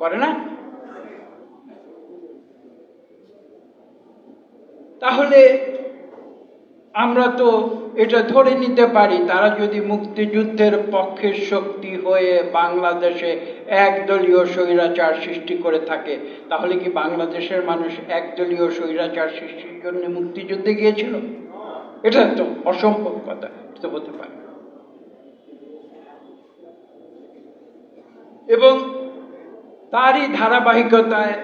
করে না? তাহলে আমরা তো এটা ধরে নিতে পারি, তারা যদি মুক্তিযুদ্ধের পক্ষের শক্তি হয়ে বাংলাদেশে একদলীয় স্বৈরাচার সৃষ্টি করে থাকে, তাহলে কি বাংলাদেশের মানুষ একদলীয় স্বৈরাচার সৃষ্টির জন্য মুক্তিযুদ্ধে গিয়েছিল? এটা তো অসম্ভব কথা হতে পারে। এবং তারই ধারাবাহিকতায়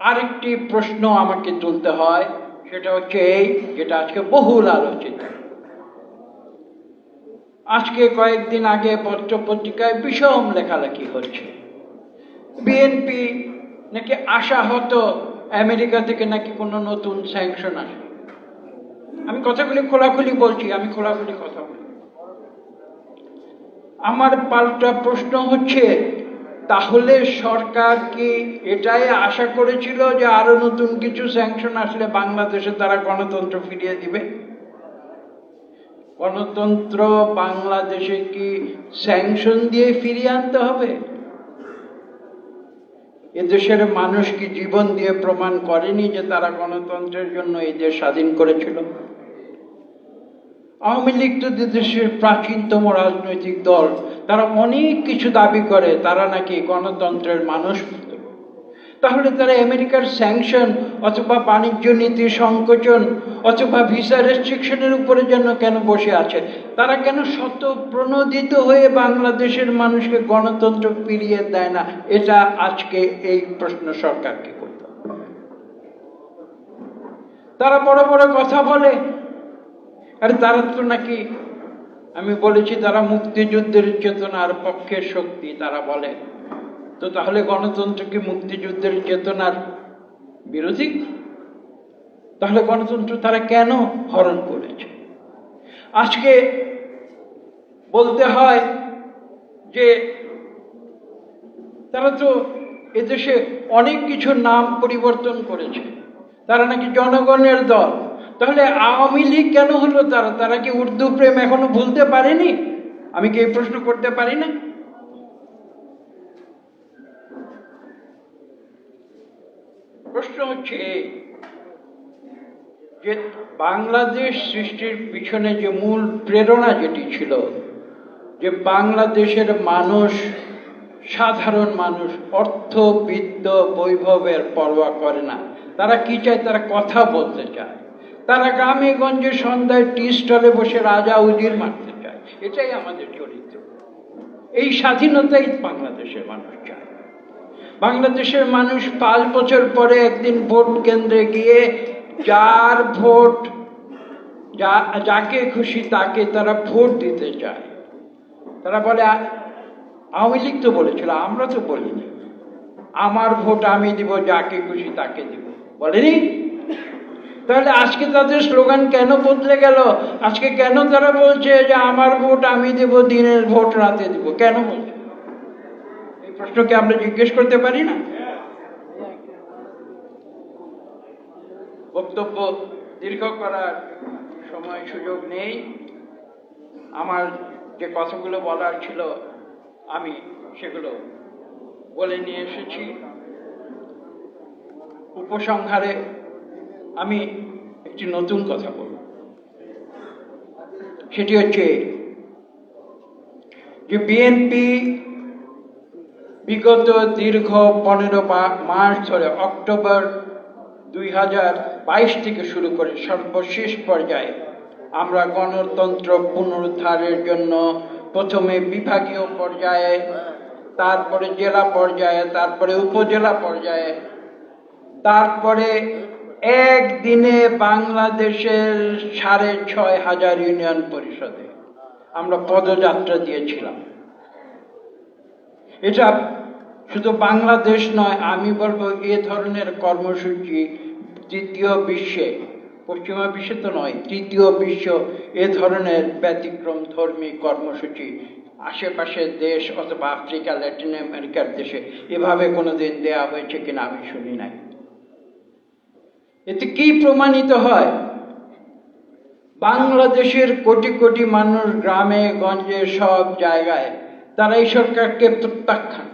আরেকটি প্রশ্ন আমাকে তুলতে হয়, সেটা হচ্ছে এই, যেটা আজকে বহুল আলোচিত। আজকে কয়েকদিন আগে পত্র পত্রিকায় বিষম লেখালেখি হচ্ছে। বিএনপি নাকি আশা হতো আমেরিকা থেকে নাকি কোনো নতুন স্যাংশন আসে। আমি কথাগুলি খোলাখুলি বলছি, আমি খোলাখুলি কথা বলি। আমার পাল্টা প্রশ্ন হচ্ছে তাহলে সরকার কি এটাই আশা করেছিল যে আরও নতুন কিছু স্যাংশন আসলে বাংলাদেশে তারা গণতন্ত্র ফিরিয়ে দিবে? গণতন্ত্র বাংলাদেশে কি স্যাংশন দিয়ে ফিরিয়ে আনতে হবে? এদেশের মানুষ কি জীবন দিয়ে প্রমাণ করেনি যে তারা গণতন্ত্রের জন্য এই দেশ স্বাধীন করেছিল? আওয়ামী লীগ তো দেশের প্রাচীনতম রাজনৈতিক দল, তারা অনেক কিছু দাবি করে, তারা নাকি গণতন্ত্রের মানুষ। তাহলে তারা আমেরিকার স্যাংশন অথবা বাণিজ্য নীতি সংকোচন অথবা ভিসা রেস্ট্রিকশনের উপরে যেন কেন বসে আছে? তারা কেন শত প্রণোদিত হয়ে বাংলাদেশের মানুষকে গণতন্ত্র ফিরিয়ে দেয় না? এটা আজকে এই প্রশ্ন সরকারকে করতে তারা বড় বড় কথা বলে আরে তারা তো নাকি? আমি বলেছি তারা মুক্তিযুদ্ধের চেতনার পক্ষের শক্তি, তারা বলে, তো তাহলে গণতন্ত্র কি মুক্তিযুদ্ধের চেতনার বিরোধী? তাহলে গণতন্ত্র তারা কেন হরণ করেছে? আজকে বলতে হয় যে তারা তো এদেশে অনেক কিছু নাম পরিবর্তন করেছে। তারা নাকি জনগণের দল। তাহলে আওয়ামী লীগ কেন হলো? তারা তারা কি উর্দু প্রেম এখনও ভুলতে পারেনি? আমি কি এই প্রশ্ন করতে পারি না? প্রশ্ন হচ্ছে যে বাংলাদেশ সৃষ্টির পিছনে যে মূল প্রেরণা যেটি ছিল, যে বাংলাদেশের মানুষ, সাধারণ মানুষ অর্থ বিত্ত বৈভবের পরোয়া করে না। তারা কি চায়? তারা কথা বলতে চায়। তারা গ্রামে গঞ্জে সন্ধ্যায় টি স্টলে বসে রাজা উজির মারতে চায়। এটাই আমাদের চরিত্র। এই স্বাধীনতাই বাংলাদেশের মানুষ চায়। বাংলাদেশের মানুষ পাঁচ বছর পরে একদিন ভোট কেন্দ্রে গিয়ে যার ভোট যাকে খুশি তাকে তারা ভোট দিতে চায়। তারা বলে, "আ- আওয়ামী লীগ তো বলেছিল, আমরা তো বলিনি। আমার ভোট আমি দিব, যাকে খুশি তাকে দিব। বলেনি? তাহলে আজকে তাদের স্লোগান কেন বদলে গেল? আজকে কেন তারা বলছে যে আমার ভোট আমি দেব, দিনের ভোট রাতে দিব? কেন বলছে? এই প্রশ্নকে আমরা জিজ্ঞেস করতে পারি না? বক্তব্য দীর্ঘ করার সময় সুযোগ নেই। আমার যে কথাগুলো বলার ছিল, আমি সেগুলো বলে নিয়ে এসেছি। উপসংহারে আমি একটি নতুন কথা বলব। সেটি হচ্ছে যে বিএনপি বিগত দীর্ঘ পনেরো মাস ধরে অক্টোবর দুই হাজার বাইশ থেকে শুরু করে সর্বশেষ পর্যায়ে আমরা গণতন্ত্র পুনরুদ্ধারের জন্য প্রথমে বিভাগীয় পর্যায়ে, তারপরে জেলা পর্যায়ে, তারপরে উপজেলা পর্যায়ে, তারপরে একদিনে বাংলাদেশের সাড়ে ছয় হাজার ইউনিয়ন পরিষদে আমরা পদযাত্রা দিয়েছিলাম। এটা শুধু বাংলাদেশ নয়, আমি বলব এ ধরনের কর্মসূচি তৃতীয় বিশ্বে, পশ্চিমা বিশ্বে তো নয়, তৃতীয় বিশ্ব এ ধরনের ব্যতিক্রম ধর্মী কর্মসূচি আশেপাশের দেশ অথবা আফ্রিকা, ল্যাটিন আমেরিকার দেশে এভাবে কোনোদিন দেয়া হয়েছে কিনা আমি শুনি নাই। এতে কি প্রমাণিত হয় বাংলাদেশের কোটি কোটি মানুষ গ্রামে, গঞ্জে, সব জায়গায় তারা এই সরকারকে প্রত্যাখ্যান।